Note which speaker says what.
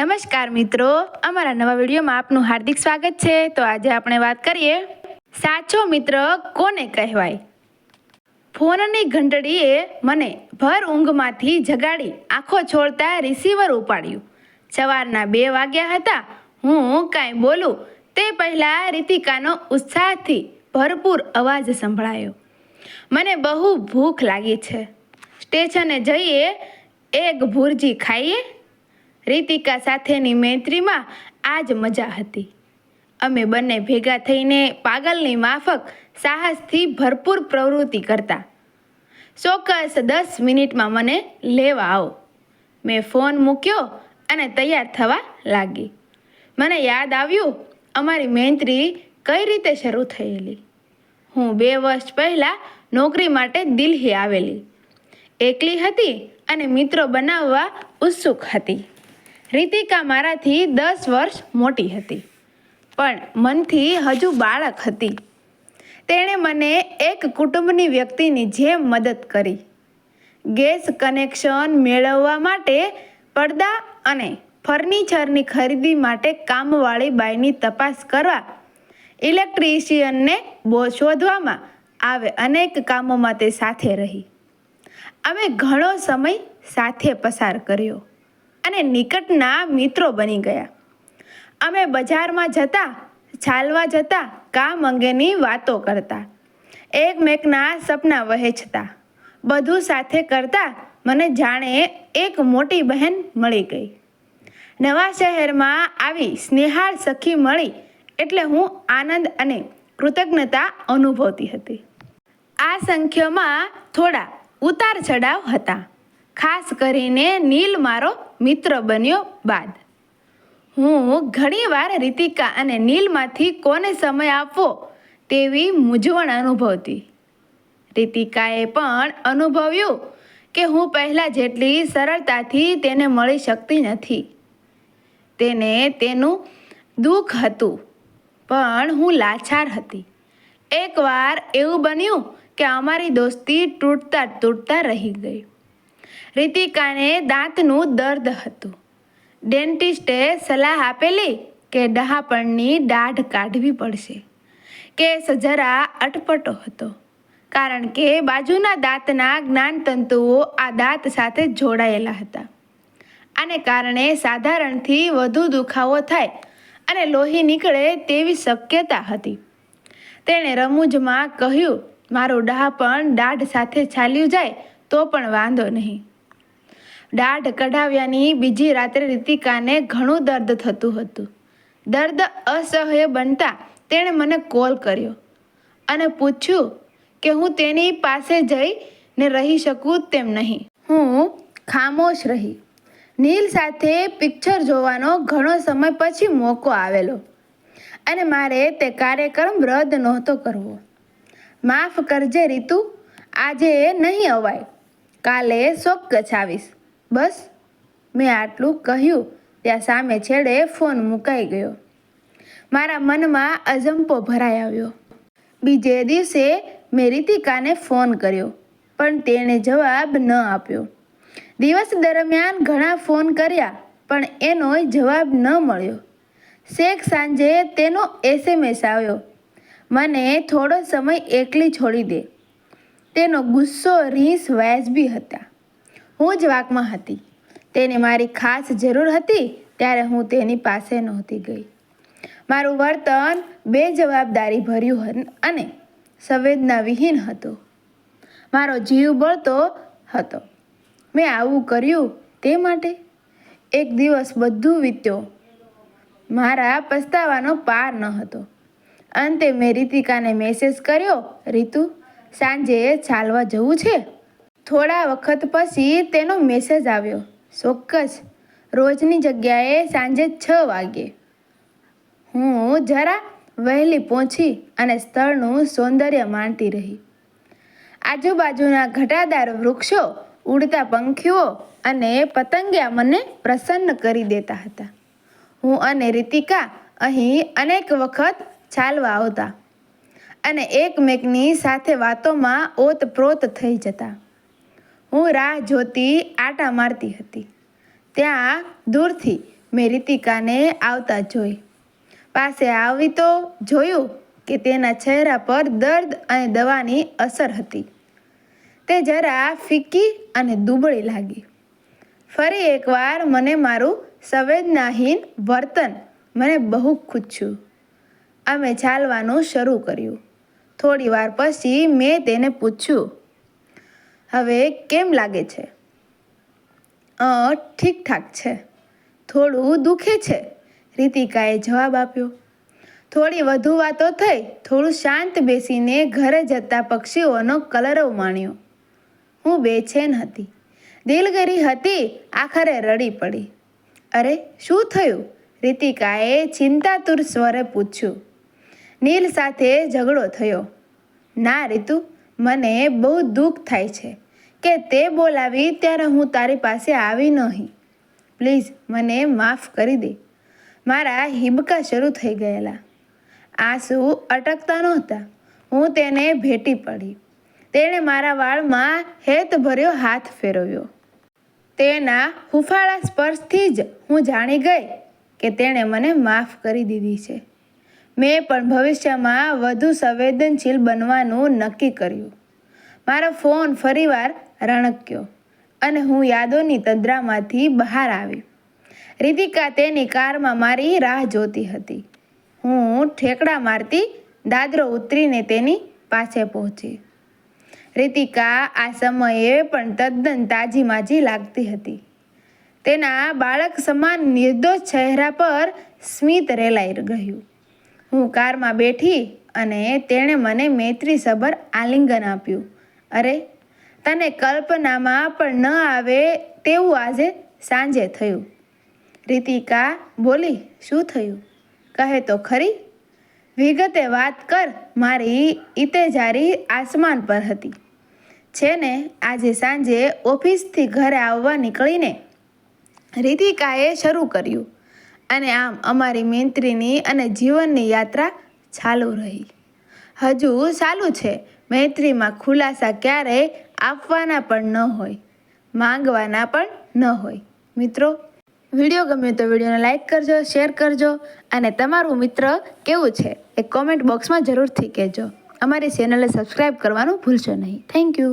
Speaker 1: નમસ્કાર મિત્રો, અમારા નવા વિડીયોમાં આપનું હાર્દિક સ્વાગત છે. તો આજે આપણે વાત કરીએ, સાચો મિત્ર કોને કહેવાય? ફોનની ઘંટડીએ મને ભર ઊંઘમાંથી જગાડી આંખો છોડતા રિસીવર ઉપાડ્યું. સવારના બે વાગ્યા હતા, હું કાંઈ બોલું, તે પહેલાં રીતિકાનો ઉત્સાહથી ભરપૂર અવાજ સંભળાયો. મને બહુ ભૂખ લાગી છે. સ્ટેશને જઈએ, એક ભુરજી ખાઈએ રીતિકા સાથેની મૈત્રીમાં આ જ મજા હતી. અમે બંને ભેગા થઈને પાગલની માફક સાહસથી ભરપૂર પ્રવૃત્તિ કરતા. ચોક્કસ દસ મિનિટમાં મને લેવા આવો. મેં ફોન મૂક્યો અને તૈયાર થવા લાગી. મને યાદ આવ્યું અમારી મૈત્રી કઈ રીતે શરૂ થયેલી. હું બે વર્ષ પહેલાં નોકરી માટે દિલ્હી આવેલી. એકલી હતી અને મિત્રો બનાવવા ઉત્સુક હતી. રીતિકા મારાથી દસ વર્ષ મોટી હતી. પણ મનથી હજુ બાળક હતી. તેણે મને એક કુટુંબની વ્યક્તિની જેમ મદદ કરી. ગેસ કનેક્શન મેળવવા માટે પડદા અને ફર્નિચરની ખરીદી માટે કામવાળી બાઈની તપાસ કરવા, ઇલેક્ટ્રિશિયનને બો શોધવામાં આવે અનેક કામોમાં તે સાથે રહી. અમે ઘણો સમય સાથે પસાર કર્યો. અને નિકટના મિત્રો બની ગયા. અમે બજારમાં જતા, ચાલવા જતા, કામ અંગેની વાતો કરતા. એકમેકના સપના વહેંચતા. બધું સાથે કરતા મને જાણે એક મોટી બહેન મળી ગઈ. નવા શહેરમાં આવી સ્નેહાળ સખી મળી એટલે હું આનંદ અને કૃતજ્ઞતા અનુભવતી હતી. આ સંખ્યામાં થોડા ઉતાર ચઢાવ હતા. ખાસ કરીને નીલ મારો મિત્ર બન્યો બાદ. હું ઘણીવાર રીતિકા અને નીલમાંથી કોને સમય આપવો તેવી મૂંઝવણ અનુભવતી. રીતિકાએ પણ અનુભવ્યું કે હું પહેલાં જેટલી સરળતાથી તેને મળી શકતી નથી. તેને તેનું દુઃખ હતું, પણ હું લાચાર હતી. એકવાર એવું બન્યું કે અમારી દોસ્તી તૂટતા તૂટતા રહી ગઈ. રીતિકાને દાંતનું દર્દ હતું. ડેન્ટિસ્ટે સલાહ આપેલી કે ડહાપણની દાઢ કાઢવી પડશે. કેસ જરા અટપટો હતો, કારણ કે બાજુના દાંતના જ્ઞાનતંતુઓ આ દાંત સાથે જોડાયેલા હતા. આને કારણે સાધારણથી વધુ દુખાવો થાય અને લોહી નીકળે તેવી શક્યતા હતી. તેણે રમૂજમાં કહ્યું, મારું ડહાપણ દાઢ સાથે ચાલ્યું જાય તો પણ વાંધો નહીં. દાઢ કઢાવ્યાની બીજી રાત્રે રીતિકાને ઘણું દર્દ થતું હતું. દર્દ અસહ્ય બનતા તેણે મને કોલ કર્યો અને પૂછ્યું કે હું તેની પાસે જઈને રહી શકું તેમ નહીં. હું ખામોશ રહી. નીલ સાથે પિક્ચર જોવાનો ઘણો સમય પછી મોકો આવેલો અને મારે તે કાર્યક્રમ રદ નહોતો કરવો. માફ કરજે રીતુ, આજે નહીં અવાય. કાલે ચોક્કસ આવીશ. બસ, મેં આટલું કહ્યું, ત્યાં સામે છેડે ફોન મુકાઈ ગયો. મારા મનમાં અજંપો ભરાઈ આવ્યો. બીજે દિવસે મેં રીતિકાને ફોન કર્યો, પણ તેણે જવાબ ન આપ્યો. દિવસ દરમિયાન ઘણા ફોન કર્યા, પણ એનો જવાબ ન મળ્યો. શેખ સાંજે તેનો એસએમએસ આવ્યો. મને થોડો સમય એકલી છોડી દે. તેનો ગુસ્સો રીસ વાજબી હતા. હું જ વાકમાં હતી. તેને મારી ખાસ જરૂર હતી ત્યારે હું તેની પાસે નહોતી ગઈ. મારું વર્તન બેજવાબદારી ભર્યું અને સંવેદનાવિહીન હતું. મારો જીવ બળતો હતો. મેં આવું કર્યું તે માટે. એક દિવસ બધું વીત્યો. મારા પસ્તાવાનો પાર ન હતો. અંતે મેં રીતિકાને મેસેજ કર્યો, રીતુ સાંજે ચાલવા જવું છે? થોડા વખત પછી તેનો મેસેજ આવ્યો. ચોક્કસ. રોજની જગ્યાએ સાંજે છ વાગે. હું જરા વહેલી પહોંચી અને સ્થળનું સૌંદર્ય માણતી રહી. આજુબાજુના ઘટાદાર વૃક્ષો, ઉડતા પંખીઓ અને પતંગિયા મને પ્રસન્ન કરી દેતા હતા. હું અને રીતિકા અહીં અનેક વખત ચાલવા આવતા અને એકમેકની સાથે વાતોમાં ઓતપ્રોત થઈ જતા. હું રાહ જોતી આટા મારતી હતી. ત્યાં દૂરથી મેં રીતિકાને આવતા જોઈ. પાસે આવી તો જોયું કે તેના ચહેરા પર દર્દ અને દવાની અસર હતી. તે જરા ફીકી અને દુબળી લાગી. ફરી એકવાર મને મારું સંવેદનાહીન વર્તન મને બહુ ખૂચ્યું અમે ચાલવાનું શરૂ કર્યું. થોડી વાર પછી મેં તેને પૂછ્યું, હવે કેમ લાગે છે? અ, ઠીકઠાક છે. થોડું દુખે છે. રીતિકાએ જવાબ આપ્યો. થોડી વધુ વાતો થઈ, થોડું શાંત બેસીને ઘરે જતા પક્ષીઓનો કલરવ માણ્યો. હું બેચેન હતી. દિલગરી હતી, આખરે રડી પડી. અરે, શું થયું? રીતિકાએ ચિંતાતુર સ્વરે પૂછ્યું. નીલ સાથે ઝઘડો થયો. ના, રીતુ, મને બહુ દુઃખ થાય છે કે તે બોલાવી ત્યારે હું તારી પાસે આવી નહીં પ્લીઝ, મને માફ કરી દે. મારા હિબકા શરૂ થઈ ગયેલા. આંસુ અટકતા નહોતા. હું તેને ભેટી પડી. તેણે મારા વાળમાં હેતભર્યો હાથ ફેરવ્યો. તેના હુફાળા સ્પર્શથી જ હું જાણી ગઈ કે તેણે મને માફ કરી દીધી છે. મેં પણ ભવિષ્યમાં વધુ સંવેદનશીલ બનવાનું નક્કી કર્યું. મારો ફોન ફરીવાર રણક્યો અને હું યાદોની તદ્રામાંથી બહાર આવી. રીતિકા તેની કારમાં મારી રાહ જોતી હતી. હું ઠેકડા મારતી દાદરો ઉતરીને તેની પાસે પહોંચી. રીતિકા આ સમયે પણ તદ્દન તાજી માજી લાગતી હતી. તેના બાળક સમાન નિર્દોષ ચહેરા પર સ્મિત રેલાઈ ગયું. હું કારમાં બેઠી અને તેણે મને મૈત્રીસભર આલિંગન આપ્યું. અરે, તને કલ્પનામાં પણ ન આવે તેવું આજે સાંજે થયું. રીતિકા બોલી, શું થયું? કહે તો ખરી. વિગતે વાત કર, મારી ઇતેજારી આસમાન પર હતી. છે ને, આજે સાંજે ઓફિસથી ઘરે આવવા નીકળીને. રીતિકાએ શરૂ કર્યું. અને આમ અમારી મૈત્રીની અને જીવનની યાત્રા ચાલુ રહી. હજુ ચાલુ છે. મૈત્રીમાં ખુલાસા ક્યારેય આપવાના પણ ન હોય, માંગવાના પણ ન હોય. મિત્રો, વીડિયો ગમ્યો તો વિડીયોને લાઇક કરજો, શેર કરજો અને તમારું મિત્ર કેવું છે એ કોમેન્ટ બોક્સમાં જરૂરથી કહેજો. અમારી ચેનલને સબસ્ક્રાઈબ કરવાનું ભૂલશો નહીં. Thank you.